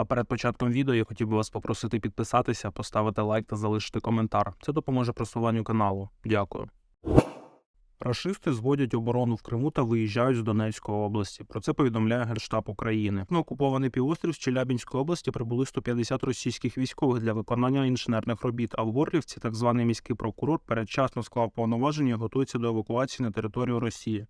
А перед початком відео я хотів би вас попросити підписатися, поставити лайк та залишити коментар. Це допоможе просуванню каналу. Дякую. Рашисти зводять оборону в Криму та виїжджають з Донецької області. Про це повідомляє Генштаб України. На окупований півострів з Челябінської області прибули 150 російських військових для виконання інженерних робіт. А в Горлівці так званий міський прокурор передчасно склав повноваження і готується до евакуації на територію Росії.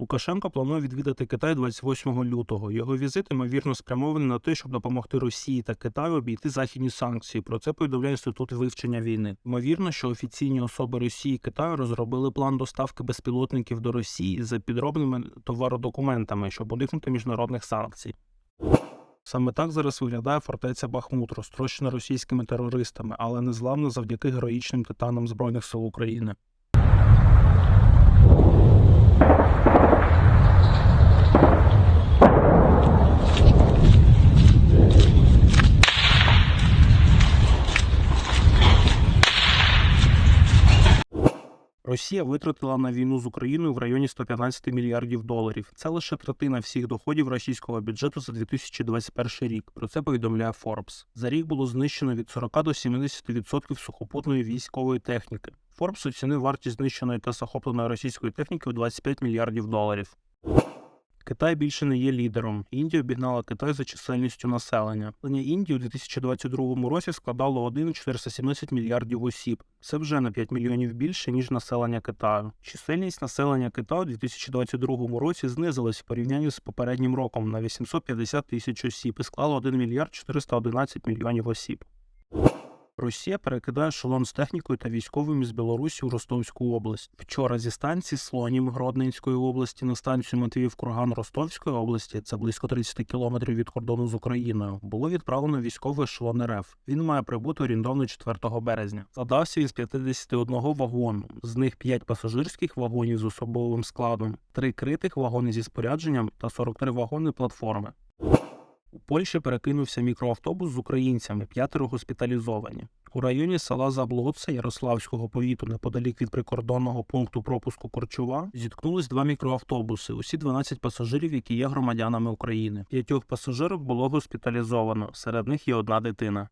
Лукашенко планує відвідати Китай 28 лютого. Його візит ймовірно спрямований на те, щоб допомогти Росії та Китаю обійти західні санкції. Про це повідомляє інститут вивчення війни. Ймовірно, що офіційні особи Росії і Китаю розробили план доставки безпілотників до Росії за підробними товародокументами, щоб уникнути міжнародних санкцій. Саме так зараз виглядає фортеця Бахмут, розтрощена російськими терористами, але незламна завдяки героїчним титанам Збройних сил України. Росія витратила на війну з Україною в районі 115 мільярдів доларів. Це лише третина всіх доходів російського бюджету за 2021 рік. Про це повідомляє Forbes. За рік було знищено від 40 до 70% сухопутної військової техніки. Forbes оцінив вартість знищеної та захопленої російської техніки у 25 мільярдів доларів. Китай більше не є лідером. Індія обігнала Китай за чисельністю населення. Населення Індії у 2022 році складало 1,417 мільярдів осіб. Це вже на 5 мільйонів більше ніж населення Китаю. Чисельність населення Китаю у 2022 році знизилась в порівнянні з попереднім роком на 850 тисяч осіб і склала 1 мільярд 411 мільйонів осіб. Росія перекидає ешелон з технікою та військовими з Білорусі у Ростовську область. Вчора зі станції Слонім Гродненської області на станцію Матвіїв Курган Ростовської області, це близько 30 кілометрів від кордону з Україною, було відправлено військовий ешелон РФ. Він має прибути орієнтовно 4 березня. Складався із 51 вагону, з них 5 пасажирських вагонів з особовим складом, 3 критих вагони зі спорядженням та 43 вагони платформи. Польщі перекинувся мікроавтобус з українцями, п'ятеро госпіталізовані. У районі села Заблоце Ярославського повіту, неподалік від прикордонного пункту пропуску Корчува, зіткнулись два мікроавтобуси. Усі 12 пасажирів, які є громадянами України. П'ятьох пасажирів було госпіталізовано. Серед них є одна дитина.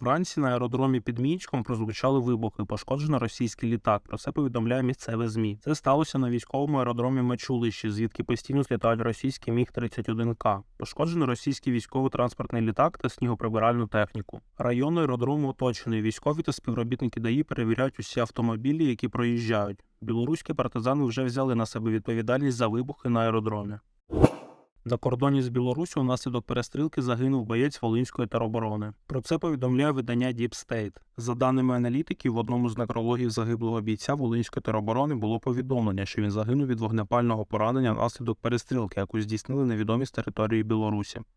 Вранці на аеродромі під Мінськом прозвучали вибухи, пошкоджено російський літак. Про це повідомляє місцеве змі. Це сталося на військовому аеродромі Мачулищі, звідки постійно злітають російські міг 31 к Пошкоджено російський військово-транспортний літак та снігоприбиральну техніку. Район аеродрому оточений. Військові та співробітники ДАІ перевіряють усі автомобілі, які проїжджають. Білоруські партизани вже взяли на себе відповідальність за вибухи на аеродромі. На кордоні з Білорусі внаслідок перестрілки загинув боєць Волинської тероборони. Про це повідомляє видання Deep State. За даними аналітиків, в одному з некрологів загиблого бійця Волинської тероборони було повідомлення, що він загинув від вогнепального поранення внаслідок перестрілки, яку здійснили невідомі з території Білорусі.